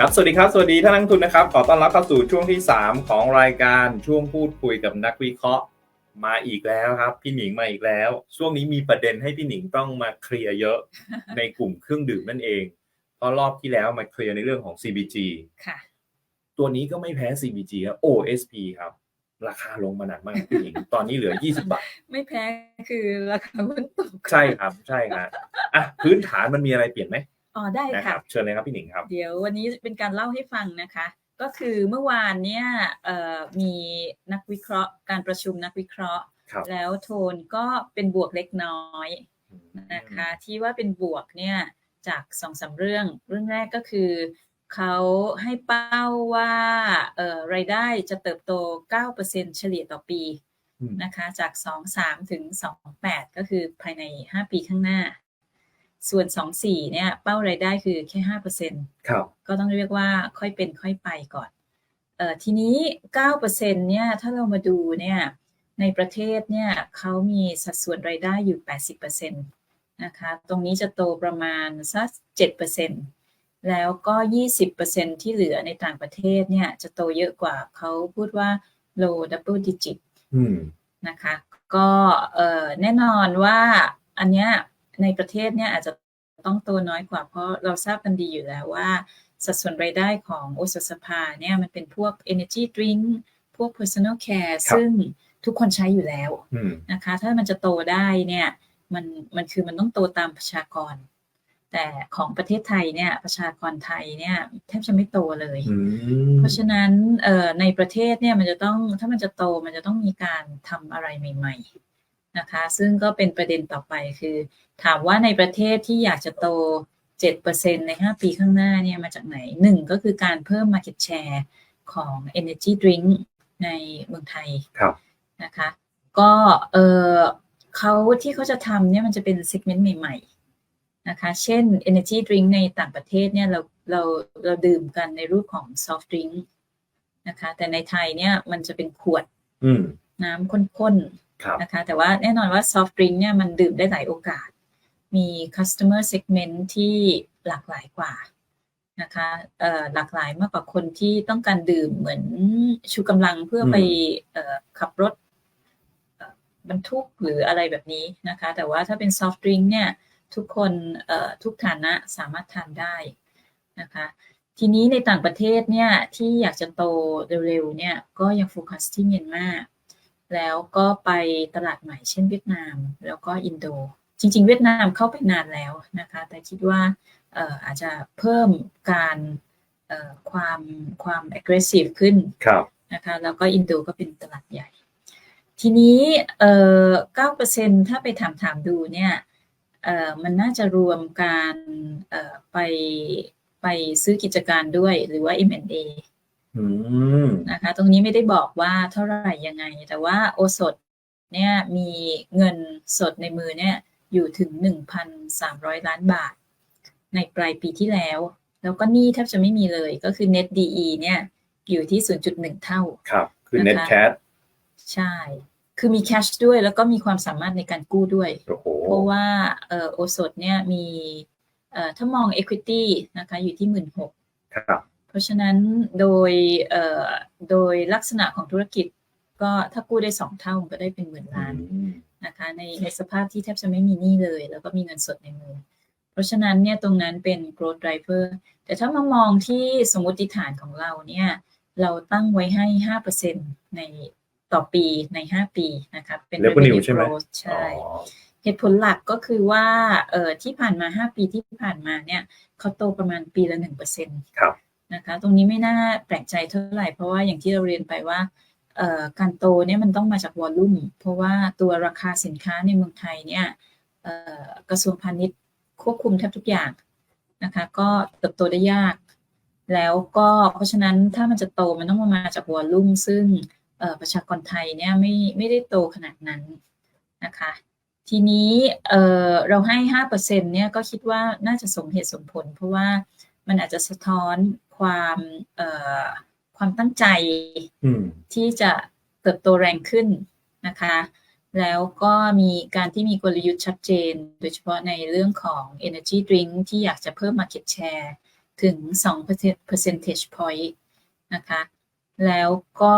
ครับ สวัสดีครับ สวัสดีท่านนักลงทุนนะครับ ขอต้อนรับเข้าสู่ช่วงที่ 3 ของรายการช่วงพูดคุยกับนักวิเคราะห์มาอีกแล้วครับ พี่หนิงมาอีกแล้ว ช่วงนี้มีประเด็นให้พี่หนิงต้องมาเคลียร์เยอะในกลุ่มเครื่องดื่มนั่นเองเพราะรอบที่แล้วมาเคลียร์ในเรื่องของ CBG ค่ะ ตัวนี้ก็ไม่แพ้ CBG ครับ OSP ครับ ราคาลงมาหนักมากพี่หนิงตอนนี้เหลือ 20 บาท ไม่แพ้คือราคาหุ้นตกใช่ครับใช่ครับอะพื้นฐานมันมีอะไรเปลี่ยนไหม อ๋อได้นะคค่ะรับเชิญเลยครับพี่หนิงครับ เดี๋ยววันนี้เป็นการเล่าให้ฟังนะคะ ก็คือเมื่อวานเนี่ยเอ่อมีนักวิเคราะห์ การประชุมนักวิเคราะห์ครับแล้วโทนก็เป็นบวกเล็กน้อยนะคะ ที่ว่าเป็นบวกเนี่ยจากสองสามเรื่อง เรื่องแรกก็คือเขาให้เป้าว่าเอ่อรายได้จะเติบโต 9%เฉลี่ยต่อปีอืมนะคะ จาก 2 3 ถึง 2 8 ก็คือภายใน 5 ปีข้างหน้า ส่วน2 4เนี่ยเป้ารายได้คือแค่5%ครับก็ต้องเรียกว่าค่อยเป็นค่อยไปก่อนเอ่อทีนี้9%เนี่ยถ้าเรามาดูเนี่ยในประเทศเนี่ยเขามีสัดส่วนรายได้อยู่80%นะคะตรงนี้จะโตประมาณสัก7%แล้วก็ 20%ที่เหลือในต่างประเทศเนี่ยจะโตเยอะกว่าเขาพูดว่า low double digit อืมนะคะ ก็เอ่อแน่นอนว่าอันเนี้ย ในประเทศเนี่ยอาจจะต้องโตน้อยกว่าเพราะเราทราบกันดีอยู่แล้วว่า สัดส่วนรายได้ของโอสถสภาเนี่ยมันเป็นพวก energy drink พวก personal care ครับซึ่งทุกคนใช้อยู่แล้วอืมนะคะ ถ้ามันจะโตได้เนี่ยมันมันคือมันต้องโตตามประชากร แต่ของประเทศไทยเนี่ยประชากรไทยเนี่ยแทบจะไม่โตเลยอืมเพราะฉะนั้นเอ่อในประเทศเนี่ยมันจะต้องถ้ามันจะโตมันจะต้องมีการทำอะไรใหม่ ๆนะคะ ซึ่งก็เป็นประเด็นต่อไปคือ ถามว่าในประเทศที่อยากจะโต 7%ใน 5 ปีข้างหน้าเนี่ยมาจากไหนหนึ่งก็คือการเพิ่ม market share ของ energy drink ในเมืองไทยครับนะคะ ก็เออเขาที่เขาจะทำเนี่ยมันจะเป็น segment ใหม่ ๆ นะคะ เช่น energy drink ในต่างประเทศเนี่ยเราเราเราดื่มกันในรูปของ soft drink นะคะ แต่ในไทยเนี่ยมันจะเป็นขวดอืมน้ำข้นครับๆนะคะ แต่ว่าแน่นอนว่า soft drink เนี่ยมันดื่มได้หลายโอกาส มี customer segment ที่หลากหลายกว่านะคะเอ่อหลากหลายมากกว่าคนที่ต้องการดื่มเหมือนชูกำลังเพื่อไปเอ่อขับรถเอ่อบรรทุกหรืออะไรแบบนี้นะคะ แต่ว่าถ้าเป็น soft drink เนี่ยทุกคนเอ่อทุกฐานะสามารถทานได้นะคะ ทีนี้ในต่างประเทศเนี่ยที่อยากจะโตเร็วๆเนี่ยก็ยังโฟกัสที่เมียนมาแล้วก็ไปตลาดใหม่เช่นเวียดนาม แล้วก็อินโด จริง ๆ เวียดนามเข้าไปนานแล้วนะคะ แต่คิดว่าเอ่ออาจจะเพิ่มการเอ่อความความ aggressive ขึ้นครับนะคะแล้วก็อินโดก็เป็นตลาดใหญ่ ทีนี้เอ่อ9%ถ้าไปถามถามๆดูเนี่ยเอ่อมันน่าจะรวมการเอ่อไปไปซื้อกิจการด้วยหรือว่า M&A อืมนะคะตรงนี้ไม่ได้บอกว่าเท่าไหร่ยังไง แต่ว่าโอสดเนี่ยมีเงินสดในมือเนี่ย อยู่ถึง 1,300 ล้านบาท ในปลายปีที่แล้ว แล้วก็หนี้แทบจะไม่มีเลยก็คือ net DE เนี่ยอยู่ที่ 0.1 เท่า ครับ คือนะคะ net cash ใช่ คือมีแคชด้วยแล้วก็มีความสามารถในการกู้ด้วยโอ้โหเพราะว่าเอ่อโอสดเนี่ยมีเอ่อถ้ามอง Equity นะคะอยู่ที่ 16,000ครับเพราะฉะนั้นโดยเอ่อโดยลักษณะของธุรกิจก็ถ้ากู้ได้สองเท่ามันก็ได้เป็นหมื่นล้านอืม นะคะในในสภาพที่แทบจะไม่มีหนี้เลย แล้วก็มีเงินสดในมือ เพราะฉะนั้นเนี่ยตรงนั้นเป็น growth driver แต่ถ้ามามองที่สมมติฐานของเราเนี่ยเราตั้งไว้ให้ 5%ในต่อปีใน 5 ปีนะคะเป็น revenue ใช่ไหม growth ใช่อ๋อเหตุผลหลักก็คือว่าเอ่อที่ผ่านมา 5 ปีที่ผ่านมาเนี่ยเขาโตประมาณปีละ1%ครับนะคะตรงนี้ไม่น่าแปลกใจเท่าไหร่เพราะว่าอย่างที่เราเรียนไปว่าเอ่อ การโตเนี่ยมันต้องมาจากวอลลุ่มเพราะว่าตัวราคาสินค้าในเมืองไทยเนี่ยกระทรวงพาณิชย์ควบคุมแทบทุกอย่างนะคะก็เติบโตได้ยาก แล้วก็เพราะฉะนั้นถ้ามันจะโตมันต้องมาจากวอลลุ่มซึ่งประชากรไทยเนี่ยไม่ไม่ได้โตขนาดนั้นนะคะทีนี้เเราให้ห้าเปอร์เซ็นเนี่ยก็คิดว่าน่าจะสมเหตุสมผล เพราะว่ามันอาจจะสะท้อนความ ความตั้งใจอืมที่จะเติบโตแรงขึ้นนะคะ แล้วก็มีการที่มีกลยุทธ์ชัดเจน โดยเฉพาะในเรื่องของ energy drink ที่อยากจะเพิ่ม market share ถึง 2 percentage point นะคะ แล้วก็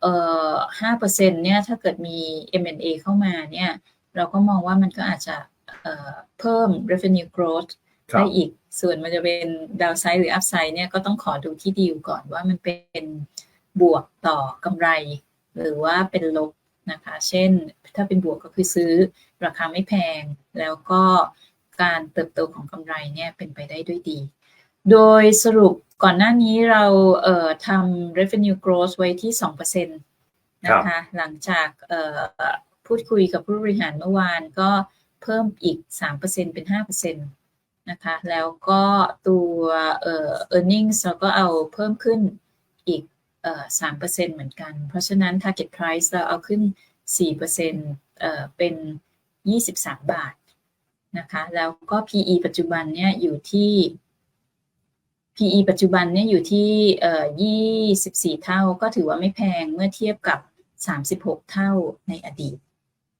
เอ่อ5%เนี่ยถ้าเกิดมี M&A เข้ามาเนี่ย เราก็มองว่ามันก็อาจจะเอ่อเพิ่ม revenue growth ครับ ได้อีกส่วนมันจะเป็น downside หรือ upside เนี่ยก็ต้องขอดูที่ดีลก่อนว่ามันเป็นบวกต่อกำไร หรือว่าเป็นลบนะคะ เช่น ถ้าเป็นบวกก็คือซื้อราคาไม่แพง แล้วก็การเติบโตของกำไรเนี่ยเป็นไปได้ด้วยดี โดยสรุปก่อนหน้านี้เราเอ่อทำ revenue growth ไว้ที่ 2%นะคะ หลังจากเอ่อพูดคุยกับผู้บริหารเมื่อวานก็เพิ่มอีก 3%เป็น 5%น นะคะ แล้วก็ตัวเอ่อ earnings เราก็เอาเพิ่มขึ้นอีกเอ่อ3%เหมือนกัน เพราะฉะนั้น target price เราเอาขึ้น4%เอ่อเป็น23บาทนะคะ แล้วก็ PE ปัจจุบันเนี่ยอยู่ที่ PE ปัจจุบันเนี่ยอยู่ที่เอ่อ24เท่า ก็ถือว่าไม่แพงเมื่อเทียบกับ36เท่าในอดีต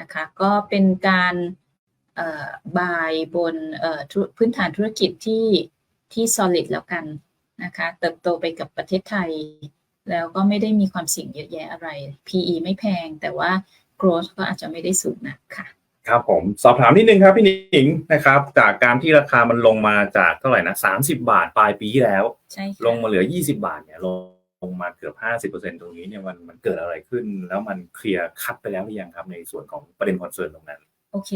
นะคะ ก็เป็นการ บายบนเอ่อธุพื้นฐานธุรกิจที่ที่ solid แล้วกันนะคะเติบโตไปกับประเทศไทย แล้วก็ไม่ได้มีความเสี่ยงเยอะแยะอะไร PE ไม่แพง แต่ว่า growth ก็อาจจะไม่ได้สูงนักค่ะครับผมสอบถามนิดนึงครับพี่หนิงนะครับ จากการที่ราคามันลงมาจากเท่าไหร่นะ30บาทปลายปีที่แล้วใช่ค่ะลงมาเหลือ 20 บาทเนี่ยลงลงมาเกือบ 50%ตรงนี้เนี่ยมันมันเกิดอะไรขึ้น แล้วมันเคลียร์คัดไปแล้วหรือยังครับในส่วนของประเด็นคอนเซิร์นตรงนั้น โอเค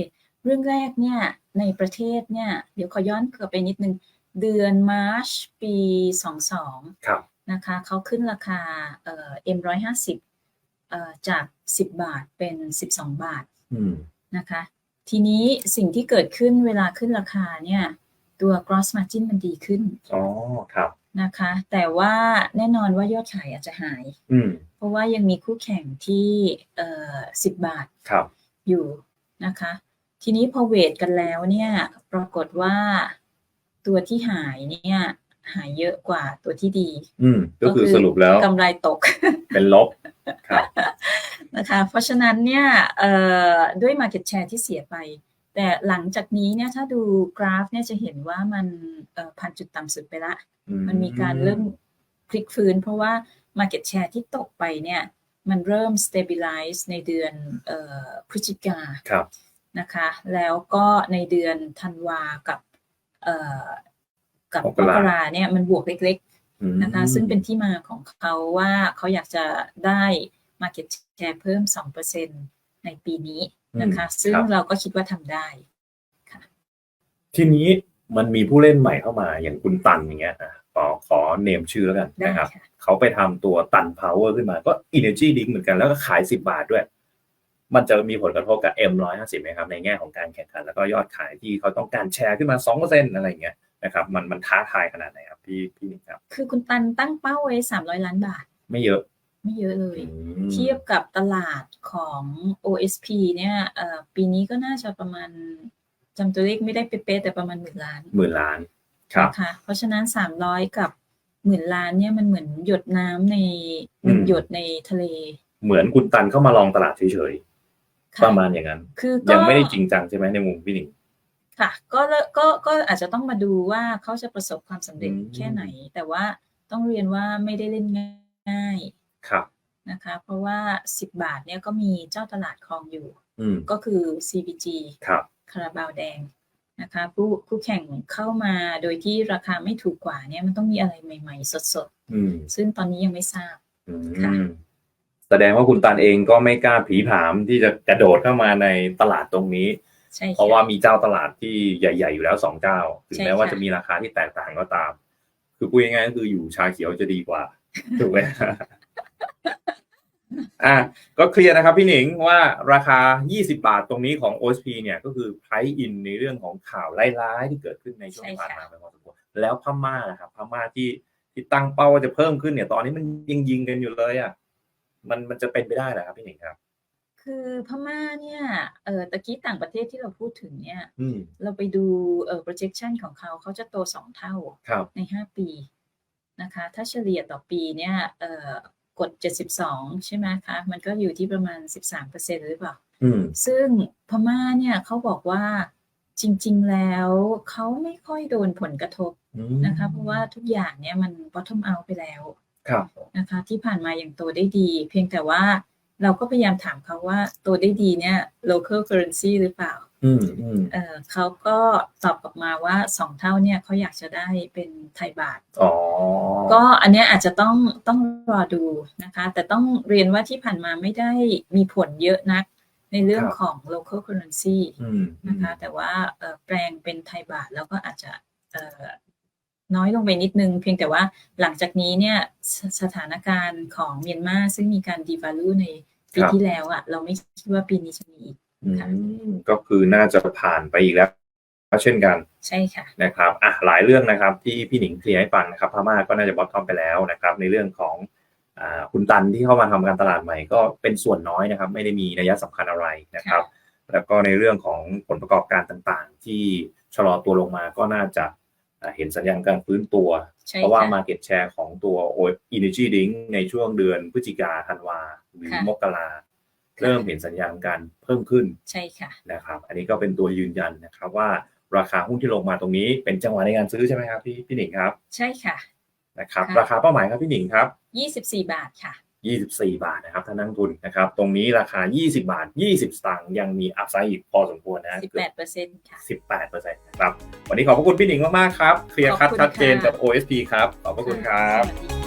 เรื่องแรกเนี่ยในประเทศเนี่ยเดี๋ยวขอย้อนกลับไปนิดนึง เดือนมาร์ชปี 22ครับนะคะเขาขึ้นราคาเอ่อ M150 เอ่อจาก 10 บาทเป็น 12 บาทอืมนะคะ ทีนี้สิ่งที่เกิดขึ้นเวลาขึ้นราคาเนี่ยตัว gross margin มันดีขึ้นอ๋อครับนะคะ แต่ว่าแน่นอนว่ายอดขายอาจจะหายอืมเพราะว่ายังมีคู่แข่งที่เอ่อ10บาทครับอยู่นะคะ ทีนี้พอเวทกันแล้วเนี่ยปรากฏว่าตัวที่หายเนี่ย หายเยอะกว่าตัวที่ดี อืมก็คือสรุปแล้วกำไรตก เป็นลบครับนะคะเพราะฉะนั้นเนี่ยเอ่อด้วย Market Share ที่เสียไป แต่หลังจากนี้เนี่ยถ้าดูกราฟเนี่ยจะเห็นว่ามันเอ่อผ่านจุดต่ำสุดไปละ มันมีการเริ่มพลิกฟื้น เพราะว่า Market Share ที่ตกไปเนี่ย มันเริ่ม stabilize ในเดือนเอ่อพฤศจิกาครับ นะคะ แล้วก็ในเดือนธันวากับเอ่อกับมมกรากราเนี่ยมันบวกเล็กอืมๆนะคะ ซึ่งเป็นที่มาของเขาว่าเขาอยากจะได้ Market Share เพิ่ม 2%ในปีนี้นะคะ ซึ่งครับเราก็คิดว่าทำได้ทีนี้มันมีผู้เล่นใหม่เข้ามาอย่างคุณตันอย่างเงี้ยอะขอขอเนมชื่อแล้วกันได้นะครับค่ะเขาไปทำตัวตันพาวเวอร์ขึ้นมาก็ Energy Drink เหมือนกันแล้วก็ขาย 10 บาทด้วย มันจะมีผลกระทบกับ M150 ไหมครับในแง่ของการแข่งขัน แล้วก็ยอดขายที่เขาต้องการแชร์ขึ้นมา 2%อะไรอย่างเงี้ยนะครับมันมันท้าทายขนาดไหนครับพี่พี่นิกครับ คือคุณตันตั้งเป้าไว้ 300 ล้านบาท ไม่เยอะ ไม่เยอะเลยอืมเทียบกับตลาดของ OSP เนี่ยเอ่อปีนี้ก็น่าจะประมาณจำตัวเลขไม่ได้เป๊ะๆแต่ประมาณหมื่นล้านหมื่นล้านครับนะคะเพราะฉะนั้น 300 กับหมื่นล้านเนี่ยมันเหมือนหยดน้ำในหนึ่งอืมหยดในทะเล เหมือนคุณตันเข้ามาลองตลาดเฉยๆ ค่ะประมาณอย่างนั้น คือก็ยังไม่ได้จริงจังใช่ไหมในมุมพี่หนิง ค่ะ ก็เลก็ก็อาจจะต้องมาดูว่าเขาจะประสบความสำเร็จอืม แค่ไหน แต่ว่าต้องเรียนว่าไม่ได้เล่นง่ายครับนะคะ เพราะว่า 10 บาทเนี่ยก็มีเจ้าตลาดครองอยู่ อืมก็คือ CBG ครับ คาราบาวแดงนะคะผู้ผู้แข่งเข้ามาโดยที่ราคาไม่ถูกกว่าเนี่ยมันต้องมีอะไรใหม่ ๆ สดอืมๆ ซึ่งตอนนี้ยังไม่ทราบ อืค่ะม แสดงว่าคุณตันเองก็ไม่กล้าผีผามที่จะกระโดดเข้ามาในตลาดตรงนี้ ใช่เพราะว่าค่มีเจ้าตลาดที่ใหญ่ ๆ อยู่แล้วสองเจ้า ถึงใช่แม้ว่าค่ะจะมีราคาที่แตกต่างก็ตาม คือพูดง่ายๆก็คืออยู่ชาเขียวจะดีกว่าถูกไหมอะก็เคลียร์นะครับพี่หนิงว่าราคา 20 บาทตรงนี้ของ OSP เนี่ยก็คือ price in ในเรื่องของข่าวร้ายๆที่เกิดขึ้นในช่วงที่ผ่านมาไปพอสมควรแล้วพม่านะครับพม่าที่ที่ตั้งเป้าว่าจะเพิ่มขึ้นเนี่ย ตอนนี้มันยิงยิงๆกันอยู่เลยอะ มันมันจะเป็นไปได้เหรอครับพี่หนิงครับ คือพม่าเนี่ยเออตะกี้ต่างประเทศที่เราพูดถึงเนี่ย อืมเราไปดูเออ projection ของเขาเขาจะโตสองเท่าครับ ใน 5 ปีนะคะ ถ้าเฉลี่ยต่อปีเนี่ยเอ่อกด 72 ใช่ไหมคะ มันก็อยู่ที่ประมาณ 13%หรือเปล่า อืม ซึ่งพม่าเนี่ยเขาบอกว่าจริง ๆ แล้วเขาไม่ค่อยโดนผลกระทบอืมนะคะ เพราะว่าทุกอย่างเนี่ยมัน bottom out ไปแล้ว ครับนะคะ ที่ผ่านมาอย่างโตได้ดี เพียงแต่ว่าเราก็พยายามถามเขาว่าโตได้ดีเนี่ย local currency หรือเปล่าอืมอืมเอ่อเขาก็ตอบกลับมาว่าสองเท่าเนี่ยเขาอยากจะได้เป็นไทยบาทอ๋อก็อันเนี้ยอาจจะต้องต้องรอดูนะคะ แต่ต้องเรียนว่าที่ผ่านมาไม่ได้มีผลเยอะนักในเรื่องของ local currency อืมนะคะ แต่ว่าเอ่อแปลงเป็นไทยบาทแล้วก็อาจจะเอ่อ น้อยลงไปนิดนึง เพียงแต่ว่าหลังจากนี้เนี่ยสสถานการณ์ของเมียนมาซึ่งมีการ devalue ในปีที่แล้วอะเราไม่คิดว่าปีนี้จะมีอีกอืมก็คือน่าจะผ่านไปอีกแล้วเช่นกันใช่ค่ะนะครับอะหลายเรื่องนะครับที่พี่หนิงเคลียร์ให้ฟังนะครับพม่าก็น่าจะบอททอมไปแล้วนะครับ ในเรื่องของอ่าคุณตันที่เข้ามาทำการตลาดใหม่ก็เป็นส่วนน้อยนะครับ ไม่ได้มีนัยสำคัญอะไรนะครับ แล้วก็ในเรื่องของผลประกอบการต่างๆ ที่ชะลอตัวลงมาก็น่าจะอ่า เห็นสัญญาณการฟื้นตัวใช่เพราะว่าค่ะ Market Share ของตัว Energy Drink ในช่วงเดือนพฤศจิกาธันวาหรือค่ะมกราเริ่มเห็นสัญญาณการเพิ่มขึ้นใช่ค่ะนะครับ อันนี้ก็เป็นตัวยืนยันนะครับว่าราคาหุ้นที่ลงมาตรงนี้เป็นจังหวะในการซื้อใช่ไหมครับพี่พี่หนิงครับ ใช่ค่ะนะครับค่ะราคาเป้าหมายครับพี่หนิงครับ 24 บาทค่ะ 24 บาทนะครับท่านนักทุนนะครับ ตรงนี้ราคา 20 บาท 20 สตางค์ยังมีอัพไซด์อีกพอสมควรนะ 18เปอร์เซ็นต์ค่ะ 18เปอร์เซ็นต์นะครับ วันนี้ขอบพระคุณพี่หนิงมาก ๆ ครับ เคลียร์คัดขอบคุณชัดเจนค่ะกับ OSP ครับ ขอบพระคุณครับสวัสดีค่ะ